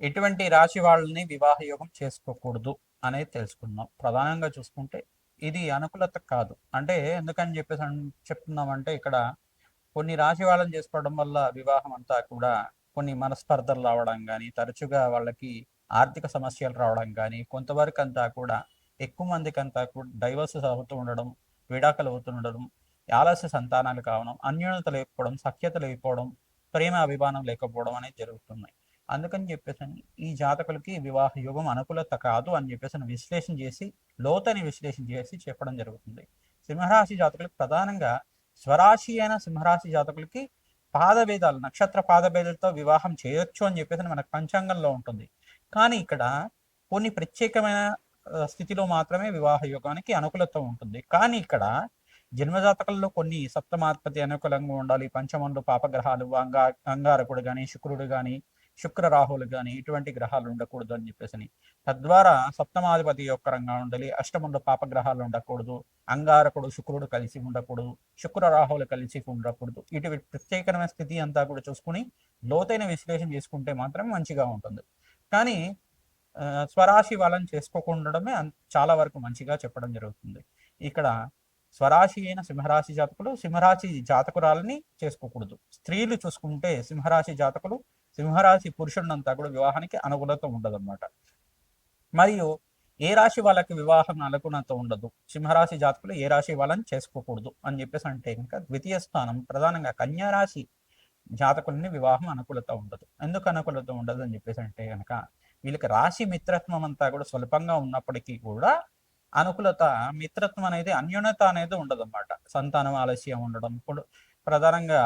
ఎటువంటి రాశి వాళ్ళని వివాహ యోగం చేసుకోకూడదు అనేది తెలుసుకుందాం. ప్రధానంగా చూసుకుంటే ఇది అనుకూలత కాదు. అంటే ఎందుకని చెప్పేసి చెప్తున్నామంటే ఇక్కడ కొన్ని రాశి వాళ్ళని చేసుకోవడం వల్ల వివాహం అంతా కూడా కొన్ని మనస్పర్ధలు రావడం కానీ తరచుగా వాళ్ళకి ఆర్థిక సమస్యలు రావడం కానీ కొంతవరకు అంతా కూడా ఎక్కువ మందికి అంతా కూడా డైవర్సెస్ అవుతూ ఉండడం విడాకులు అవుతూ ఉండడం ఆలస్య సంతానాలు కావడం అన్యోన్యత లేకపోవడం సఖ్యత లేకపోవడం ప్రేమ అభిమానం లేకపోవడం అనేది జరుగుతున్నాయి. అందుకని చెప్పేసి ఈ జాతకులకి వివాహ యోగం అనుకూలత కాదు అని చెప్పేసి విశ్లేషణ చేసి లోతని విశ్లేషణ చేసి చెప్పడం జరుగుతుంది. సింహరాశి జాతకులకు ప్రధానంగా స్వరాశి అయిన సింహరాశి జాతకులకి పాదభేదాలు నక్షత్ర పాదభేదాలతో వివాహం చేయొచ్చు అని చెప్పేసి మనకు పంచాంగంలో ఉంటుంది. కానీ ఇక్కడ కొన్ని ప్రత్యేకమైన స్థితిలో మాత్రమే వివాహ యోగానికి అనుకూలత ఉంటుంది. కానీ ఇక్కడ జన్మజాతకంలో కొన్ని సప్తమాధిపతి అనుకూలంగా ఉండాలి. పంచమంలో పాపగ్రహాలు అంగా అంగారకుడు కానీ శుక్రుడు కానీ శుక్ర రాహులు కానీ ఇటువంటి గ్రహాలు ఉండకూడదు అని చెప్పేసి తద్వారా సప్తమాధిపతి యొక్క రంగా ఉండాలి అష్టమంలో పాపగ్రహాలు ఉండకూడదు అంగారకుడు శుక్రుడు కలిసి ఉండకూడదు శుక్ర రాహులు కలిసి ఉండకూడదు. ఇటు ప్రత్యేకమైన స్థితి అంతా కూడా చూసుకుని లోతైన విశ్లేషణ చేసుకుంటే మాత్రమే మంచిగా ఉంటుంది. కానీ స్వరాశి వలన చేసుకోకుండడమే చాలా వరకు మంచిగా చెప్పడం జరుగుతుంది. ఇక్కడ స్వరాశి అయిన సింహరాశి జాతకులు సింహరాశి జాతకురాలని చేసుకోకూడదు. స్త్రీలు చూసుకుంటే సింహరాశి జాతకులు సింహరాశి పురుషుడినంతా కూడా వివాహానికి అనుకూలత ఉండదన్నమాట. మరియు ఏ రాశి వాళ్ళకి వివాహం అనుకూలత ఉండదు. సింహరాశి జాతకులు ఏ రాశి వాళ్ళని చేసుకోకూడదు అని చెప్పేసి అంటే ఇంకా ద్వితీయ స్థానం ప్రధానంగా కన్యా రాశి జాతకులని వివాహం అనుకూలత ఉండదు. ఎందుకు అనుకూలత ఉండదు అని చెప్పేసి అంటే కనుక వీళ్ళకి రాశి మిత్రత్వం అంతా కూడా స్వల్పంగా ఉన్నప్పటికీ కూడా అనుకూలత మిత్రత్వం అనేది అన్యోన్యత అనేది ఉండదు అనమాట సంతానం ఆలస్యం ఉండడం ఇప్పుడు ప్రధానంగా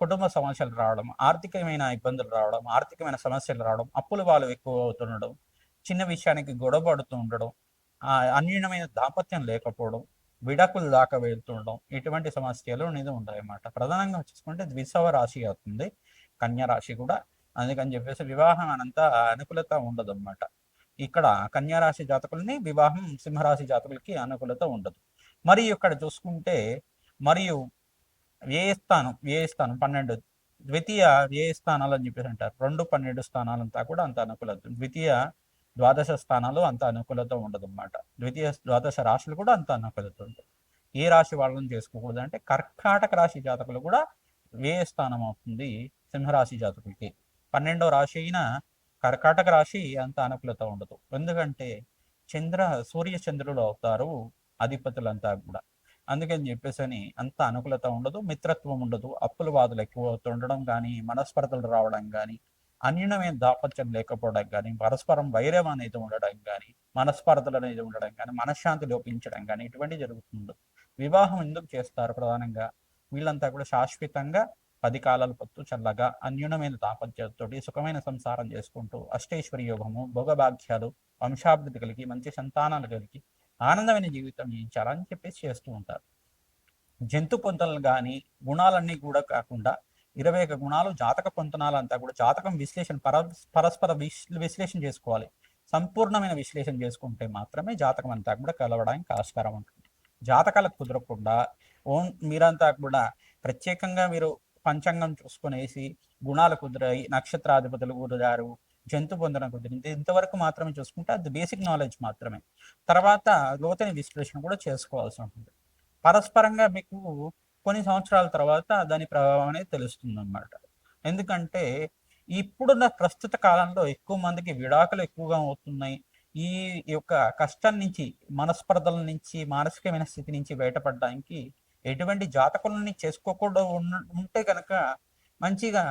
కుటుంబ సమస్యలు రావడం ఆర్థికమైన ఇబ్బందులు రావడం ఆర్థికమైన సమస్యలు రావడం అప్పుల వాళ్ళు ఎక్కువ అవుతుండడం చిన్న విషయానికి గొడవ పడుతూ ఉండడం ఆ అన్యూనమైన దాంపత్యం లేకపోవడం విడాకులు దాకా వెళ్తుండడం ఇటువంటి సమస్యలు అనేది ఉంటాయన్నమాట. ప్రధానంగా చూసుకుంటే ద్విసవ రాశి అవుతుంది కన్యా రాశి కూడా. అందుకని చెప్పేసి వివాహం అనంత అనుకూలత ఉండదు అనమాట ఇక్కడ కన్యా రాశి జాతకులని వివాహం సింహరాశి జాతకులకి అనుకూలత ఉండదు. మరియు ఇక్కడ చూసుకుంటే మరియు ఏ స్థానం ఏ స్థానం? పన్నెండు. ద్వితీయ ఏ స్థానాలు అని చెప్పేసి అంటారు. రెండు పన్నెండు స్థానాలంతా కూడా అంత అనుకూలత. ద్వితీయ ద్వాదశ స్థానాలు అంత అనుకూలత ఉండదు అనమాట ద్వితీయ ద్వాదశ రాశులు కూడా అంత అనుకూలత ఉంటుంది ఏ రాశి వాళ్ళని చేసుకోకూడదు అంటే కర్కాటక రాశి జాతకులు కూడా ఏ స్థానం అవుతుంది? సింహరాశి జాతకులకి. పన్నెండవ రాశి అయిన కర్కాటక రాశి అంత అనుకూలత ఉండదు. ఎందుకంటే చంద్ర సూర్య చంద్రులు అవుతారు అధిపతులంతా కూడా. అందుకని చెప్పేసి అని అంత అనుకూలత ఉండదు మిత్రత్వం ఉండదు అప్పుల బాధలు ఎక్కువ అవుతుండడం కానీ మనస్పర్ధలు రావడం కానీ అన్యమైన దాపత్యం లేకపోవడం కానీ పరస్పరం వైరం అనేది ఉండడం కానీ మనస్పర్ధలు అనేది ఉండడం కానీ మనశ్శాంతి లోపించడం కానీ ఇటువంటి జరుగుతుంది వివాహం ఎందుకు చేస్తారు ప్రధానంగా? వీళ్ళంతా కూడా శాశ్వతంగా పది కాలాల పొత్తు చల్లగా అన్యూనమైన దాపత్యంతో సుఖమైన సంసారం చేసుకుంటూ అష్టేశ్వరి యోగము భోగభాగ్యాలు వంశాభివృద్ధి కలిగి మంచి సంతానాలు కలిగి ఆనందమైన జీవితం జీవించాలని చెప్పేసి చేస్తూ ఉంటారు. జంతు పొంతనలు కానీ గుణాలన్నీ కూడా కాకుండా ఇరవై ఒక గుణాలు జాతక పొంతనాలు అంతా కూడా జాతకం విశ్లేషణ పర పరస్పర విశ్- విశ్లేషణ చేసుకోవాలి. సంపూర్ణమైన విశ్లేషణ చేసుకుంటే మాత్రమే జాతకం అంతా కూడా కలవడానికి ఆస్కారం ఉంటుంది. జాతకాలకు కుదరకుండా ఓన్ మీరంతా కూడా ప్రత్యేకంగా మీరు పంచాంగం చూసుకునేసి గుణాలు కుదిరాయి నక్షత్రాధిపతులు కుదిరారు జంతు పొందడం కుదిరింది ఇంతవరకు మాత్రమే చూసుకుంటే అది బేసిక్ నాలెడ్జ్ మాత్రమే. తర్వాత లోతైన విశ్లేషణ కూడా చేసుకోవాల్సి ఉంటుంది. పరస్పరంగా మీకు కొన్ని సంవత్సరాల తర్వాత దాని ప్రభావం అనేది తెలుస్తుంది అనమాట ఎందుకంటే ఇప్పుడున్న ప్రస్తుత కాలంలో ఎక్కువ మందికి విడాకులు ఎక్కువగా అవుతున్నాయి. ఈ యొక్క కష్టం నుంచి మనస్పర్ధల నుంచి మానసికమైన స్థితి నుంచి బయటపడడానికి ఎటువంటి జాతకులని చేసుకోకుండా ఉంటే కనుక మంచిగా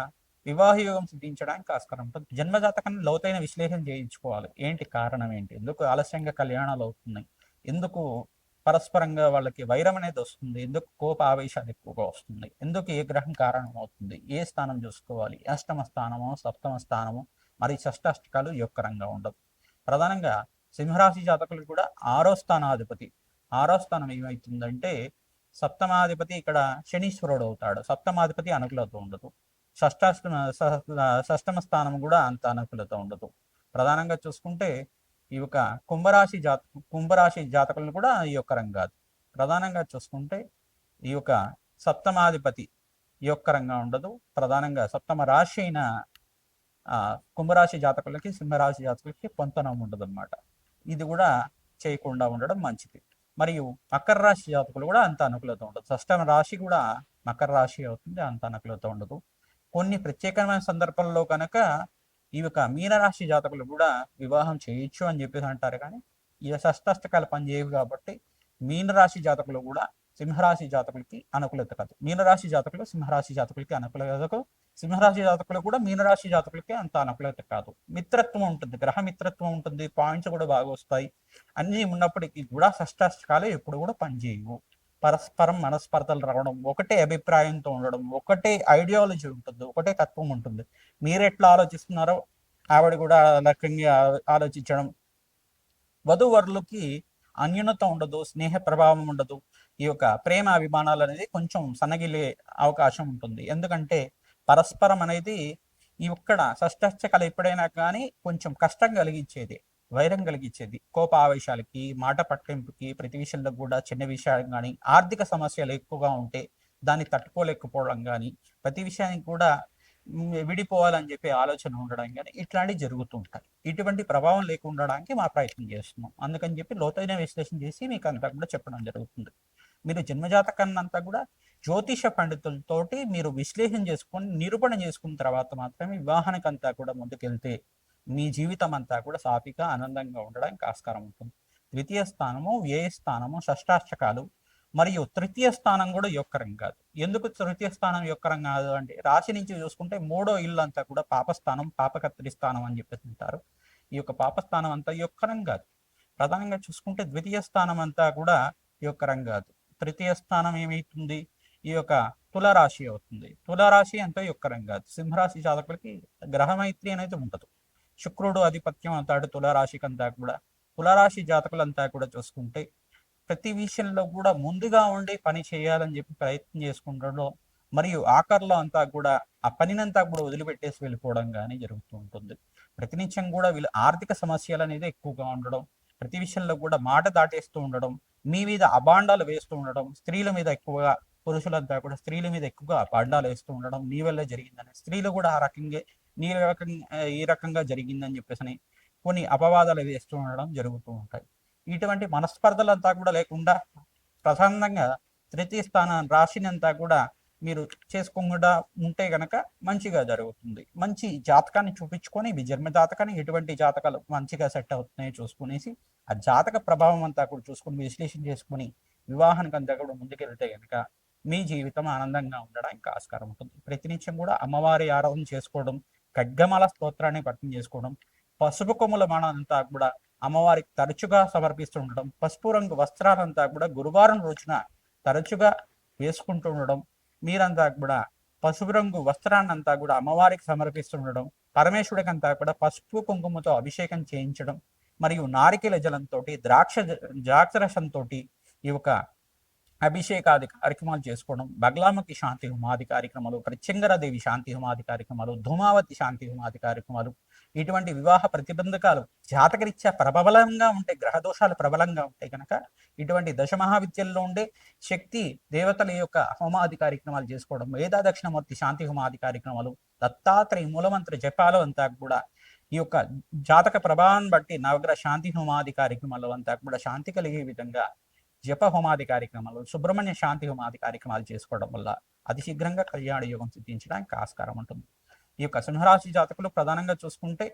వివాహ యోగం సిద్ధించడానికి ఆస్కారం ఉంటుంది. జన్మ లోతైన విశ్లేషణ చేయించుకోవాలి. ఏంటి కారణం ఏంటి? ఎందుకు ఆలస్యంగా కళ్యాణాలు అవుతున్నాయి? ఎందుకు పరస్పరంగా వాళ్ళకి వైరం అనేది వస్తుంది? ఎందుకు కోప ఆవేశాలు ఎక్కువగా వస్తుంది? ఎందుకు ఏ గ్రహం కారణం అవుతుంది? ఏ స్థానం చూసుకోవాలి? అష్టమ స్థానమో సప్తమ స్థానము మరి షష్టాష్టకాలు యొక్కరంగా ఉండదు. ప్రధానంగా సింహరాశి జాతకులు కూడా ఆరో స్థానాధిపతి. ఆరో స్థానం ఏమవుతుందంటే సప్తమాధిపతి ఇక్కడ శనీశ్వరుడు అవుతాడు. సప్తమాధిపతి అనుకూలత ఉండదు. షష్టాష్టమ షష్టమ స్థానం కూడా అంత అనుకూలత ఉండదు. ప్రధానంగా చూసుకుంటే ఈ యొక్క కుంభరాశి జాత కుంభరాశి జాతకులను కూడా ఈ యొక్క రంగం కాదు. ప్రధానంగా చూసుకుంటే ఈ యొక్క సప్తమాధిపతి ఈ యొక్క రంగం ఉండదు. ప్రధానంగా సప్తమ రాశి అయిన కుంభరాశి జాతకులకి సింహరాశి జాతకులకి పొంతనం ఉండదు అనమాట ఇది కూడా చేయకుండా ఉండడం మంచిది. మరియు మకర రాశి జాతకులు కూడా అంత అనుకూలత ఉండదు. షష్టమ రాశి కూడా మకర రాశి అవుతుంది. అంత అనుకూలత ఉండదు. కొన్ని ప్రత్యేకమైన సందర్భాల్లో కనుక ఈ యొక్క మీనరాశి జాతకులు కూడా వివాహం చేయొచ్చు అని చెప్పేసి అంటారు. కానీ ఈ షష్టాష్టకాలు పనిచేయవు కాబట్టి మీనరాశి జాతకులు కూడా సింహరాశి జాతకులకి అనుకూలత కాదు. మీనరాశి జాతకులు సింహరాశి జాతకులకి అనుకూలత సింహరాశి జాతకులు కూడా మీనరాశి జాతకులకి అంత అనుకూలత కాదు. మిత్రత్వం ఉంటుంది గ్రహ మిత్రత్వం ఉంటుంది పాయింట్స్ కూడా బాగా వస్తాయి. అన్నీ ఉన్నప్పటికీ కూడా షష్టాష్టకాలు ఎప్పుడు కూడా పనిచేయవు. పరస్పరం మనస్పర్ధలు రావడం ఒకటే అభిప్రాయంతో ఉండడం ఒకటే ఐడియాలజీ ఉంటుంది ఒకటే తత్వం ఉంటుంది. మీరు ఎట్లా ఆలోచిస్తున్నారో ఆవిడ కూడా ఆ రకంగా ఆలోచించడం. వధూవరులకి అన్యూనత ఉండదు స్నేహ ప్రభావం ఉండదు. ఈ యొక్క ప్రేమ అభిమానాలు అనేది కొంచెం సన్నగిలే అవకాశం ఉంటుంది. ఎందుకంటే పరస్పరం అనేది ఈ ఒక్కడ కళ ఎప్పుడైనా కానీ కొంచెం కష్టం కలిగించేది. వైరం కలిగించేది కోప ఆవేశాలకి మాట పట్టింపుకి ప్రతి విషయంలో కూడా చిన్న విషయాలు కానీ ఆర్థిక సమస్యలు ఎక్కువగా ఉంటే దాన్ని తట్టుకోలేకపోవడం కానీ ప్రతి విషయానికి కూడా విడిపోవాలని చెప్పి ఆలోచన ఉండడం కానీ ఇట్లాంటివి జరుగుతూ ఉంటాయి. ఇటువంటి ప్రభావం లేకుండా మా ప్రయత్నం చేస్తున్నాం. అందుకని చెప్పి లోతైన విశ్లేషణ చేసి మీకు అంతా కూడా చెప్పడం జరుగుతుంది. మీరు జన్మజాతకాన్ని అంతా కూడా జ్యోతిష పండితులతోటి మీరు విశ్లేషణ చేసుకొని నిరూపణ చేసుకున్న తర్వాత మాత్రమే వివాహానికి అంతా కూడా ముందుకెళ్తే మీ జీవితం అంతా కూడా సాఫీగా ఆనందంగా ఉండడానికి ఆస్కారం ఉంటుంది. ద్వితీయ స్థానము వ్యయ స్థానము షష్టాష్టకాలు మరియు తృతీయ స్థానం కూడా యొక్కరం కాదు. ఎందుకు తృతీయ స్థానం యొక్కరం కాదు అంటే రాశి నుంచి చూసుకుంటే మూడో ఇల్లు అంతా కూడా పాపస్థానం పాపకత్రి స్థానం అని చెప్పేసి ఉంటారు ఈ యొక్క పాపస్థానం అంతా యొక్కరం కాదు. ప్రధానంగా చూసుకుంటే ద్వితీయ స్థానం అంతా కూడా యొక్కరం కాదు. తృతీయ స్థానం ఏమవుతుంది? ఈ యొక్క తులరాశి అవుతుంది. తులరాశి అంతా యొక్కరం కాదు. సింహరాశి జాతకులకి గ్రహమైత్రి అనేది ఉండదు. శుక్రుడు ఆధిపత్యం అంతాడు తులారాశికి అంతా కూడా. తులారాశి జాతకులంతా కూడా చూసుకుంటే ప్రతి విషయంలో కూడా ముందుగా ఉండి పని చేయాలని చెప్పి ప్రయత్నం చేసుకుంటడం మరియు ఆఖరిలో అంతా కూడా ఆ పనినంతా కూడా వదిలిపెట్టేసి వెళ్ళిపోవడం కానీ జరుగుతూ ఉంటుంది. ప్రతినిత్యం కూడా వీళ్ళు ఆర్థిక సమస్యలు అనేది ఎక్కువగా ఉండడం ప్రతి విషయంలో కూడా మాట దాటేస్తూ ఉండడం మీ మీద అబాండాలు వేస్తూ ఉండడం స్త్రీల మీద ఎక్కువగా పురుషులంతా కూడా స్త్రీల మీద ఎక్కువగా అబాండాలు వేస్తూ ఉండడం నీ వల్ల జరిగిందని స్త్రీలు కూడా ఆ రకంగా ఈ రకంగా ఈ రకంగా జరిగిందని చెప్పేసి కొన్ని అపవాదాలు వేస్తూ ఉండడం జరుగుతూ ఉంటాయి. ఇటువంటి మనస్పర్ధలంతా కూడా లేకుండా ప్రశాంతంగా తృతీయ స్థానం రాశిని కూడా మీరు చేసుకోకుండా ఉంటే గనక మంచిగా జరుగుతుంది. మంచి జాతకాన్ని చూపించుకొని మీ జన్మ జాతకాన్ని ఎటువంటి జాతకాలు మంచిగా సెట్ అవుతున్నాయో చూసుకునేసి ఆ జాతక ప్రభావం అంతా కూడా చూసుకొని విశ్లేషణ చేసుకుని వివాహానికి అంతా కూడా ముందుకెళ్తే గనక మీ జీవితం ఆనందంగా ఉండడానికి ఆస్కారం ఉంటుంది. ప్రతినిత్యం కూడా అమ్మవారి ఆరాధన చేసుకోవడం ఖడ్గమాల స్తోత్రాన్ని పఠనం చేసుకోవడం పసుపు కొమ్ముల మానంతా కూడా అమ్మవారికి తరచుగా సమర్పిస్తూ ఉండడం పసుపు రంగు వస్త్రాలంతా కూడా గురువారం రోజున తరచుగా వేసుకుంటూ ఉండడం మీరంతా కూడా పసుపు రంగు వస్త్రాన్ని అంతా కూడా అమ్మవారికి సమర్పిస్తుండడం పరమేశ్వరుడికి అంతా కూడా పసుపు కుంకుమతో అభిషేకం చేయించడం మరియు నారికేల జలంతో ద్రాక్ష ద్రాక్షరసంతో ఈ యొక్క అభిషేకాది కార్యక్రమాలు చేసుకోవడం బగ్లాముఖి శాంతి హోమాది కార్యక్రమాలు ప్రత్యంగరదేవి శాంతి హోమాది కార్యక్రమాలు ధూమావతి శాంతి హోమాది కార్యక్రమాలు ఇటువంటి వివాహ ప్రతిబంధకాలు జాతకరీత్యా ప్రబలంగా ఉంటే గ్రహ దోషాలు ప్రబలంగా ఉంటాయి కనుక ఇటువంటి దశ మహావిద్యల్లో ఉండే శక్తి దేవతల యొక్క హోమాది కార్యక్రమాలు చేసుకోవడం వేదా దక్షిణమూర్తి శాంతి హోమాది కార్యక్రమాలు దత్తాత్రేయ మూలమంత్ర జపాలు అంతా కూడా ఈ యొక్క జాతక ప్రభావాన్ని బట్టి నవగ్రహ శాంతి హోమాది కార్యక్రమాలు అంతా కూడా శాంతి కలిగే విధంగా జప హోమాది కార్యక్రమాలు సుబ్రహ్మణ్య శాంతి హోమాది కార్యక్రమాలు చేసుకోవడం వల్ల అతి శీఘ్రంగా కళ్యాణ యోగం సిద్ధించడానికి ఆస్కారం ఉంటుంది. ఈ యొక్క సింహరాశి జాతకులు ప్రధానంగా చూసుకుంటే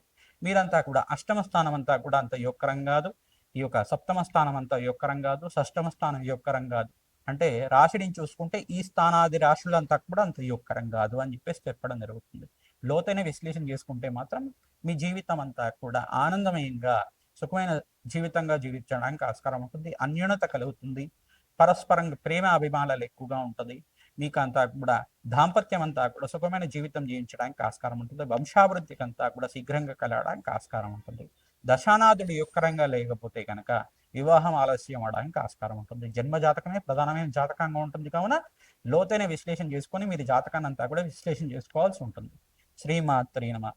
మీరంతా కూడా అష్టమ స్థానం అంతా కూడా అంత యొక్కరం కాదు. ఈ యొక్క సప్తమ స్థానం అంతా యొక్కరం కాదు. షష్టమ స్థానం యొక్కరం కాదు. అంటే రాశిని చూసుకుంటే ఈ స్థానాది రాశులంతా కూడా అంత యొక్కరం కాదు అని చెప్పేసి చెప్పడం జరుగుతుంది. లోతైన విశ్లేషణ చేసుకుంటే మాత్రం మీ జీవితం అంతా కూడా ఆనందమయంగా సుఖమైన జీవితంగా జీవించడానికి ఆస్కారం ఉంటుంది. అన్యూనత కలుగుతుంది. పరస్పరంగా ప్రేమ అభిమానాలు ఎక్కువగా ఉంటుంది. మీకు అంతా కూడా దాంపత్యం అంతా కూడా సుఖమైన జీవితం జీవించడానికి ఆస్కారం ఉంటుంది. వంశాభివృద్ధికి అంతా కూడా శీఘ్రంగా కలగడానికి ఆస్కారం ఉంటుంది. దశానాథుడు యొక్కరంగా లేకపోతే కనుక వివాహం ఆలస్యం అవడానికి ఆస్కారం ఉంటుంది. జన్మ జాతకమే ప్రధానమైన జాతకంగా ఉంటుంది. కావున లోతైన విశ్లేషణ చేసుకొని మీరు జాతకాన్ని అంతా కూడా విశ్లేషణ చేసుకోవాల్సి ఉంటుంది. శ్రీమాత్రి నమ.